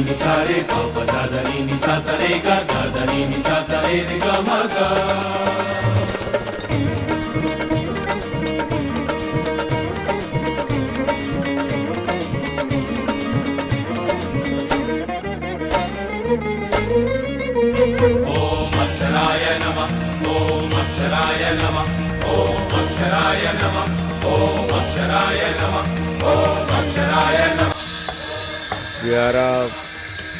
ని ని సా రే పా పా దా దా ని ని సా సా రే గా దా దా ని ని సా సా రే రే గా మా సా ఓం అక్షరాయ నమ ఓం అక్షరాయ నమ ఓం అక్షరాయ నమ ఓం అక్షరాయ నమ ఓం అక్షరాయ నమ. We are uh,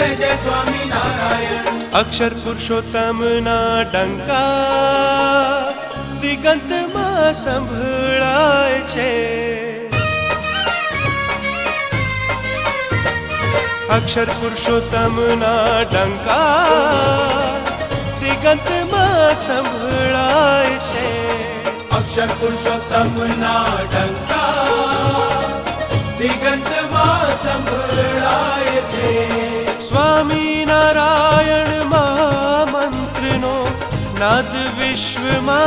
जय जय स्वामी नारायण अक्षर पुरुषोत्तम ना डंका दिगंत मा संभळाय छे अक्षर पुरुषोत्तम ना डंका दिगंत मा संभळाय छे अक्षर पुरुषोत्तम ना डंका नद विश्व मा